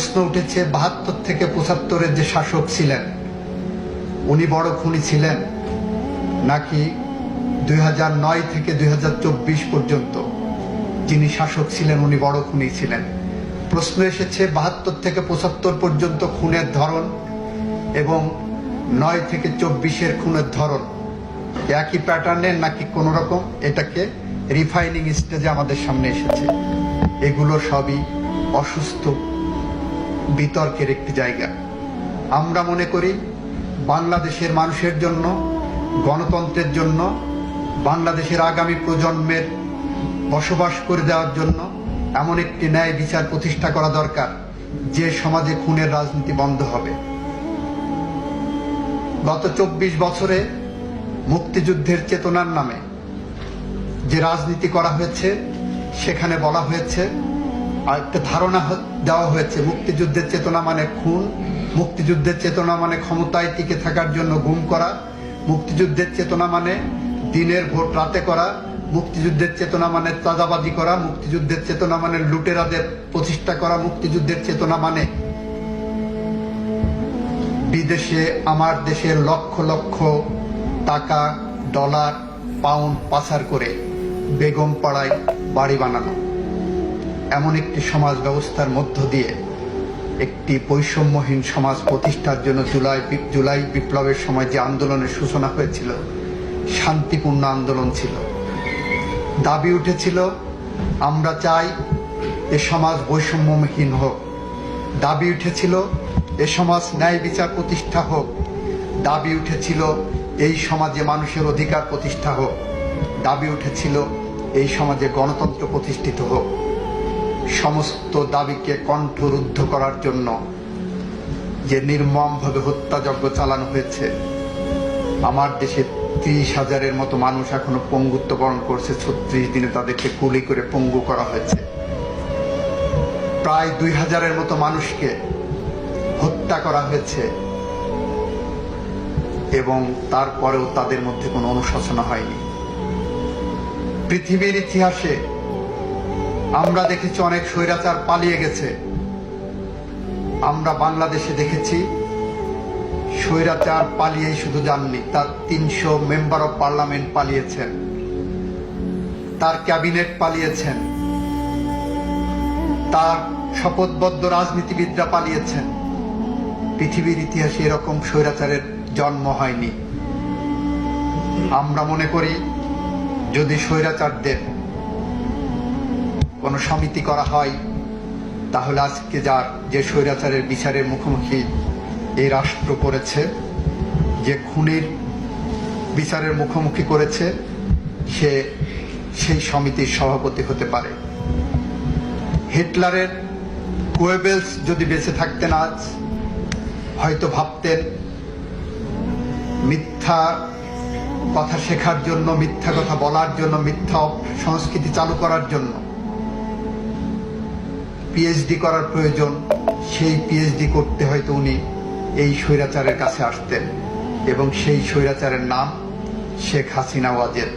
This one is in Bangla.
প্রশ্ন উঠেছে বাহাত্তর থেকে পঁচাত্তরের যে শাসক ছিলেন, উনি বড় খুনি ছিলেন নাকি দুই নয় থেকে দুই হাজার চব্বিশ পর্যন্ত যিনি শাসক ছিলেন, উনি বড় খুনি ছিলেন। প্রশ্ন এসেছে বাহাত্তর থেকে পঁচাত্তর পর্যন্ত খুনের ধরন এবং নয় থেকে চব্বিশের খুনের ধরন একই প্যাটার্নের নাকি কোনো রকম? এটাকে রিফাইনিং স্টেজে আমাদের সামনে এসেছে। এগুলো সবই অসুস্থ বিতর্কের একটি জায়গা। আমরা মনে করি বাংলাদেশের মানুষের জন্য, গণতন্ত্রের জন্য, বাংলাদেশের আগামী প্রজন্মের বসবাস করে দেওয়ার জন্য এমন একটি ন্যায় বিচার প্রতিষ্ঠা করা দরকার, যে সমাজে খুনের রাজনীতি বন্ধ হবে। গত চব্বিশ বছরে মুক্তিযুদ্ধের চেতনার নামে যে রাজনীতি করা হয়েছে, সেখানে বলা হয়েছে একটা ধারণা দেওয়া হয়েছে, মুক্তিযুদ্ধের চেতনা মানে খুন, মুক্তিযুদ্ধের চেতনা মানে ক্ষমতায় টিকে থাকার জন্য গুম করা, মুক্তিযুদ্ধের চেতনা মানে দিনের ভোট রাতে করা, মুক্তিযুদ্ধের চেতনা মানে চাঁদাবাজি করা, মুক্তিযুদ্ধের চেতনা মানে লুটেরাদের প্রতিষ্ঠা করা, মুক্তিযুদ্ধের চেতনা মানে বিদেশে আমার দেশের লক্ষ লক্ষ টাকা, ডলার, পাউন্ড পাচার করে বেগম পাড়ায় বাড়ি বানানো। এমন একটি সমাজ ব্যবস্থার মধ্য দিয়ে একটি বৈষম্যহীন সমাজ প্রতিষ্ঠার জন্য জুলাই জুলাই বিপ্লবের সময় যে আন্দোলনের সূচনা হয়েছিল, শান্তিপূর্ণ আন্দোলন ছিল। দাবি উঠেছিল, আমরা চাই এ সমাজ বৈষম্যহীন হোক। দাবি উঠেছিল, এ সমাজ ন্যায় বিচার প্রতিষ্ঠা হোক। দাবি উঠেছিল, এই সমাজে মানুষের অধিকার প্রতিষ্ঠা হোক। দাবি উঠেছিল, এই সমাজে গণতন্ত্র প্রতিষ্ঠিত হোক। সমস্ত দাবিকে কণ্ঠরুদ্ধ করার জন্য যে নির্মমভাবে হত্যাযজ্ঞ চালানো হয়েছে, আমার দেশে ত্রিশ হাজারের মতো মানুষ এখনও পঙ্গুত্ব বরণ করছে, ছত্রিশ দিনে তাদেরকে গুলি করে পঙ্গু করা হয়েছে। প্রায় দুই হাজারের মতো মানুষকে হত্যা করা হয়েছে এবং তারপরেও তাদের মধ্যে কোনো অনুশোচনা হয়নি। পৃথিবীর ইতিহাসে আমরা দেখেছি অনেক স্বৈরাচার পালিয়ে গেছে। আমরা বাংলাদেশে দেখেছি স্বৈরাচার পালিয়েই শুধু যাননি, তার তিনশো মেম্বার অফ পার্লামেন্ট পালিয়েছেন, তার ক্যাবিনেট পালিয়েছেন, তার শপথবদ্ধ রাজনীতিবিদরা পালিয়েছেন। পৃথিবীর ইতিহাসে এরকম স্বৈরাচারের জন্ম হয়নি। আমরা মনে করি যদি স্বৈরাচারদের কোনো সমিতি করা হয়, তাহলে আজকে যার যে স্বৈরাচারের বিচারের মুখোমুখি এই রাষ্ট্র করেছে, যে খুনের বিচারের মুখোমুখি করেছে, সে সেই সমিতির সভাপতি হতে পারে। হিটলারের কোয়েবেলস যদি বেঁচে থাকতেন আজ, হয়তো ভাবতেন, মিথ্যা কথা শেখার জন্য, মিথ্যা কথা বলার জন্য, মিথ্যা সংস্কৃতি চালু করার জন্য পিএইচডি করার প্রয়োজন, সেই পিএইচডি করতে হয়তো উনি এই স্বৈরাচারের কাছে আসতেন এবং সেই স্বৈরাচারের নাম শেখ হাসিনা ওয়াজেদ।